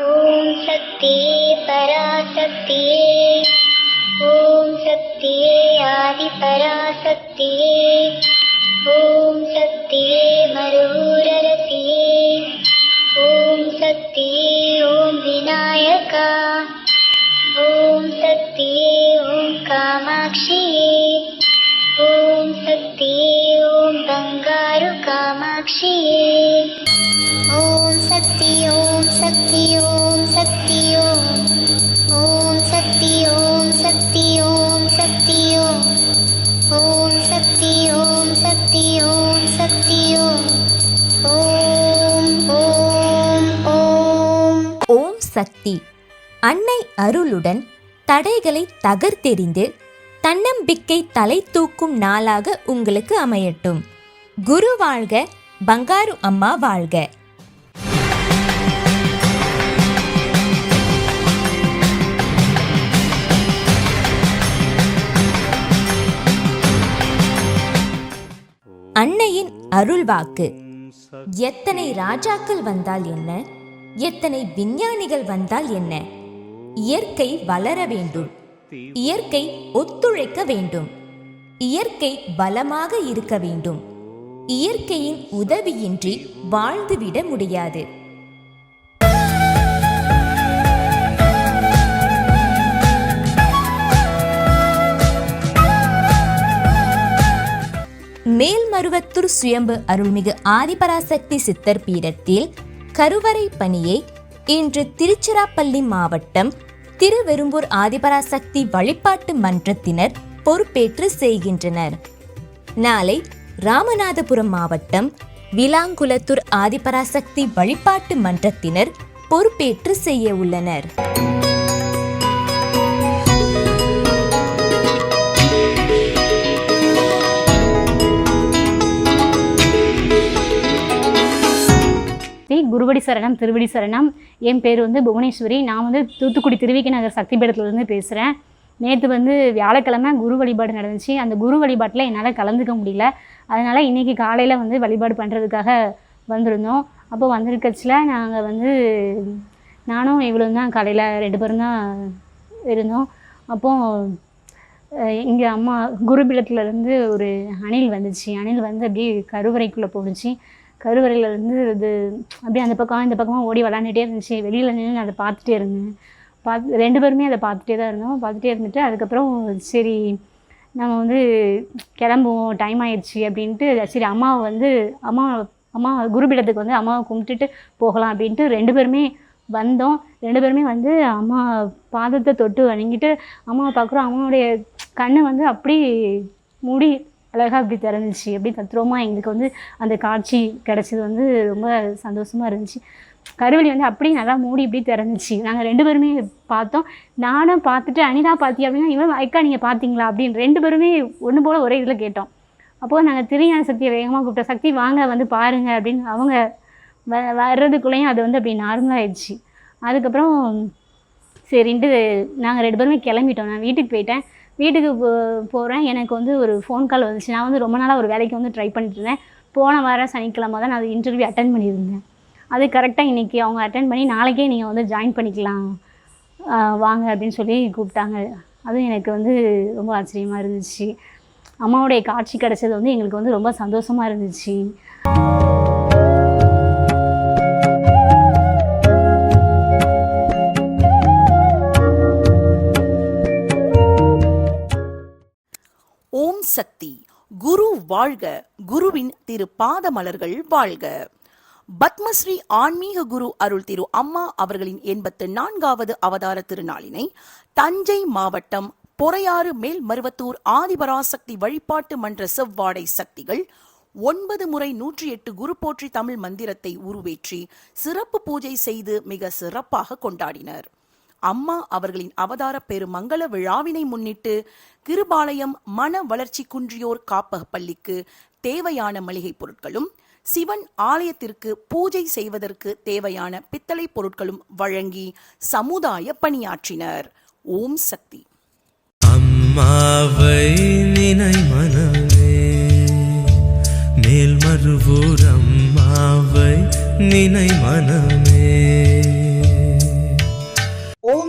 ॐ परा सत्ये ॐ शक्त्यपरा सत्ये ॐ शक्ति मरुरति ॐ सत्य ॐ विनायका ॐ सत्य ॐ कामाक्षिये ॐ सत्य ॐ बङ्गारुकामाक्षी சக்தி அன்னை அருளுடன் தடைகளை தகர்த்தெறிந்து தன்னம்பிக்கை தலை தூக்கும் நாளாக உங்களுக்கு அமையட்டும். குரு வாழ்க பங்காரு அம்மா வாழ்க. அன்னையின் அருள்வாக்கு. எத்தனை ராஜாக்கள் வந்தால் என்ன? எத்தனை விஞ்ஞானிகள் வந்தால் என்ன? இயற்கை வளர வேண்டும். இயற்கை ஒத்துழைக்க வேண்டும். இயற்கை பலமாக இருக்க வேண்டும். இயற்கையின் உதவியின்றி வாழ்ந்துவிட முடியாது. மேல்மருவத்தூர் சுயம்பு அருள்மிகு ஆதிபராசக்தி சித்தர் பீடத்தில் கருவறை பணியை இன்று திருச்சிராப்பள்ளி மாவட்டம் திருவெரும்பூர் ஆதிபராசக்தி வழிபாட்டு மன்றத்தினர் பொறுப்பேற்று செய்கின்றனர். நாளை ராமநாதபுரம் மாவட்டம் விலாங்குளத்தூர் ஆதிபராசக்தி வழிபாட்டு மன்றத்தினர் பொறுப்பேற்று செய்ய உள்ளனர். குருவடி சரணம் திருவடி சரணம். என் பேர் வந்து புவனேஸ்வரி. நான் வந்து தூத்துக்குடி திருவிக்கி நகர் சக்தி பீடத்துலேருந்து பேசுகிறேன் நேற்று வந்து வியாழக்கிழமை குரு வழிபாடு நடந்துச்சு. அந்த குரு வழிபாட்டில் என்னால் கலந்துக்க முடியல. அதனால் இன்றைக்கி காலையில் வந்து வழிபாடு பண்ணுறதுக்காக வந்திருந்தோம். அப்போ வந்திருக்கச்சில் நாங்கள் வந்து நானும் இவ்வளோ தான் காலையில் ரெண்டு பேரும் தான் இருந்தோம். அப்போது இங்கே அம்மா குருபீடத்துலேருந்து ஒரு அணில் வந்துச்சு. அணில் வந்து அப்படியே கருவறைக்குள்ளே போணுச்சு. கருவறையில் இருந்து இது அப்படியே அந்த பக்கம் இந்த பக்கமாக ஓடி விளாண்டுட்டே இருந்துச்சு. வெளியில் நின்று அதை பார்த்துட்டே இருந்தேன். பார்த்து ரெண்டு பேருமே அதை பார்த்துட்டே தான் இருந்தோம். பார்த்துட்டே இருந்துட்டு அதுக்கப்புறம் சரி நம்ம வந்து கிளம்புவோம் டைம் ஆயிடுச்சு அப்படின்ட்டு சரி அம்மாவை வந்து அம்மா அம்மா குருபீடத்துக்கு வந்து அம்மாவை கும்பிட்டுட்டு போகலாம் அப்படின்ட்டு ரெண்டு பேருமே வந்தோம். ரெண்டு பேருமே வந்து அம்மா பாதத்தை தொட்டு வணங்கிட்டு அம்மாவை பார்க்குறோம். அம்மாவுடைய கண்ணு வந்து அப்படி மூடி அழகாக அப்படி திறந்துச்சு அப்படி தத்ரூபமாக எங்களுக்கு வந்து அந்த காட்சி கிடச்சது வந்து ரொம்ப சந்தோஷமாக இருந்துச்சு. கருவெளி வந்து அப்படியே நல்லா மூடி இப்படி திறந்துச்சு. நாங்கள் ரெண்டு பேருமே பார்த்தோம். நானும் பார்த்துட்டு அனிதா பார்த்தி அப்படின்னா இவன் அக்கா நீங்கள் பார்த்தீங்களா அப்படின்னு ரெண்டு பேருமே ஒன்று போல் ஒரே இதில் கேட்டோம். அப்போது நாங்கள் திருஞான சக்தியை வேகமாக கூப்பிட்டோம். சக்தி வாங்க வந்து பாருங்கள் அப்படின்னு அவங்க வ வர்றதுக்குள்ளேயும் அது வந்து அப்படி நார்மலாக ஆயிடுச்சு. அதுக்கப்புறம் சரின்ட்டு நாங்கள் ரெண்டு பேருமே கிளம்பிட்டோம். நான் வீட்டுக்கு போயிட்டேன். வீட்டுக்கு போ போகிறேன் எனக்கு வந்து ஒரு ஃபோன் கால் வந்துச்சு. நான் வந்து ரொம்ப நாளாக ஒரு வேலைக்கு வந்து ட்ரை பண்ணிட்டு இருந்தேன் போன வாரம் சனிக்கிழமை தான் நான் அது இன்டர்வியூ அட்டன் பண்ணியிருந்தேன். அது கரெக்டாக இன்றைக்கி அவங்க அட்டன் பண்ணி நாளைக்கே நீங்கள் வந்து ஜாயின் பண்ணிக்கலாம். வாங்க அப்படின்னு சொல்லி கூப்பிட்டாங்க. அதுவும் எனக்கு வந்து ரொம்ப ஆச்சரியமாக இருந்துச்சு. அம்மாவுடைய காட்சி கிடச்சது வந்து எங்களுக்கு வந்து ரொம்ப சந்தோஷமாக இருந்துச்சு. வாழ்க குருவின் திரு பாதமலர்கள் வாழ்க. பத்மஸ்ரீ ஆன்மீக குரு அருள் திரு அம்மா அவர்களின் எண்பத்து நான்காவது அவதார திருநாளினை தஞ்சை மாவட்டம் பொறையாறு மேல் மருவத்தூர் ஆதிபராசக்தி வழிபாட்டு மன்ற செவ்வாடை சக்திகள் ஒன்பது முறை நூற்றி எட்டு குரு போற்றி தமிழ் மந்திரத்தை உருவேற்றி சிறப்பு பூஜை செய்து மிக சிறப்பாக கொண்டாடினர். அம்மா அவர்களின் அவதார பெருமங்கள விழாவினை முன்னிட்டு கிருபாலயம் மன வளர்ச்சி குன்றியோர் காப்பக பள்ளிக்கு தேவையான மளிகை பொருட்களும் சிவன் ஆலயத்திற்கு பூஜை செய்வதற்கு தேவையான பித்தளை பொருட்களும் வழங்கி சமுதாய பணியாற்றினர். ஓம் சக்தி. அம்மாவை நினை மனமே மேல்மருவூர் அம்மாவை நினை மனமே.